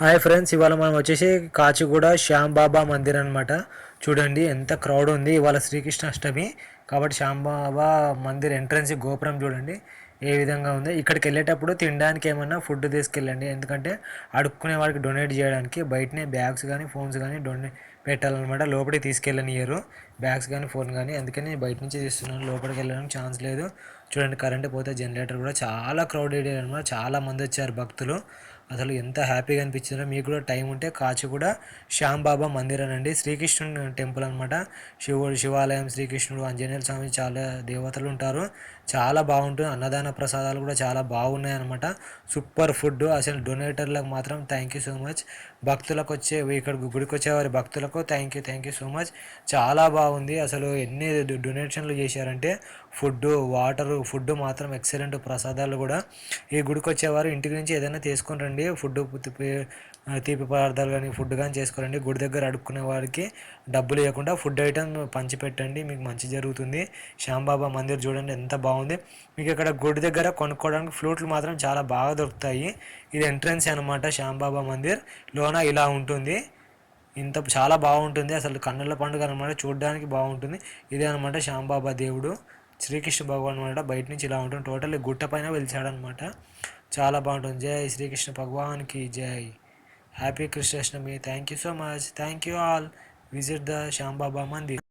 Hi friends ఇవాళ మనం వచ్చేసి కాచిగూడ శ్యామ్ బాబా మందిర్ అనమాట చూడండి ఎంత క్రౌడ్ ఉంది. ఇవాళ శ్రీకృష్ణ అష్టమి కాబట్టి శ్యామ్ బాబా మందిర్ ఎంట్రన్స్ గోపురం చూడండి ఏ విధంగా ఉంది. ఇక్కడికి వెళ్ళేటప్పుడు తినడానికి ఏమన్నా ఫుడ్ తీసుకెళ్ళండి. ఎందుకంటే అడుక్కునే వాడికి డొనేట్ చేయడానికి బయటనే బ్యాగ్స్ కానీ ఫోన్స్ కానీ డొనేట్ పెట్టాలన్నమాట. లోపలికి తీసుకెళ్ళనియరు బ్యాగ్స్ కానీ ఫోన్ కానీ అందుకని బయట నుంచి తీస్తున్నాను. లోపలికి వెళ్ళడానికి ఛాన్స్ లేదు. చూడండి కరెంట్ పోతే జనరేటర్ కూడా చాలా క్రౌడెడ్ అనమాట చాలా మంది వచ్చారు భక్తులు. అసలు ఎంత హ్యాపీగా అనిపించిందో మీకు కూడా టైం ఉంటే కాచిగూడ శ్యాంబాబా మందిరం అండి శ్రీకృష్ణుడు టెంపుల్ అనమాట శివుడు శివాలయం శ్రీకృష్ణుడు ఆంజనేయ స్వామి చాలా దేవతలు ఉంటారు. చాలా బాగుంటుంది. అన్నదాన ప్రసాదాలు కూడా చాలా బాగున్నాయి అనమాట సూపర్ ఫుడ్. అసలు డొనేటర్లకు మాత్రం థ్యాంక్ యూ సో మచ్ భక్తులకు వచ్చే ఇక్కడ గుడికి వచ్చేవారి భక్తులకు thank you thank you so much చాలా బాగుంది. అసలు ఎన్ని డొనేషన్లు చేశారంటే ఫుడ్ వాటర్ ఫుడ్ మాత్రం ఎక్సలెంట్ ప్రసాదాలు కూడా. ఈ గుడికి వచ్చేవారు ఇంటికి నుంచి ఏదైనా తీసుకొని రండి. ఫుడ్ తీపి పదార్థాలు కానీ ఫుడ్ కానీ చేసుకోరండి. గుడి దగ్గర అడుక్కునే వారికి డబ్బులు ఇవ్వకుండా ఫుడ్ ఐటమ్ పంచిపెట్టండి. మీకు మంచి జరుగుతుంది. శ్యాంబాబా మందిర్ చూడండి ఎంత బాగుంది. మీకు ఇక్కడ గుడి దగ్గర కొనుక్కోవడానికి ఫ్లూట్లు మాత్రం చాలా బాగా దొరుకుతాయి. ఇది ఎంట్రన్స్ అనమాట శ్యాంబాబా మందిర్. లోన ఇలా ఉంటుంది. ఇంత చాలా బాగుంటుంది. అసలు కన్నుల పండుగ అనమాట చూడడానికి బాగుంటుంది. ఇదే అనమాట శ్యాంబాబా దేవుడు. శ్రీకృష్ణ భగవాన్ అనమాట బయట నుంచి ఇలా ఉంటుంది టోటల్ గుట్ట పైన వెలిచాడనమాట చాలా బాగుంటుంది. జై శ్రీకృష్ణ భగవాన్కి జై. Happy Krishnashtami thank you so much thank you all visit the Shyam Baba Mandir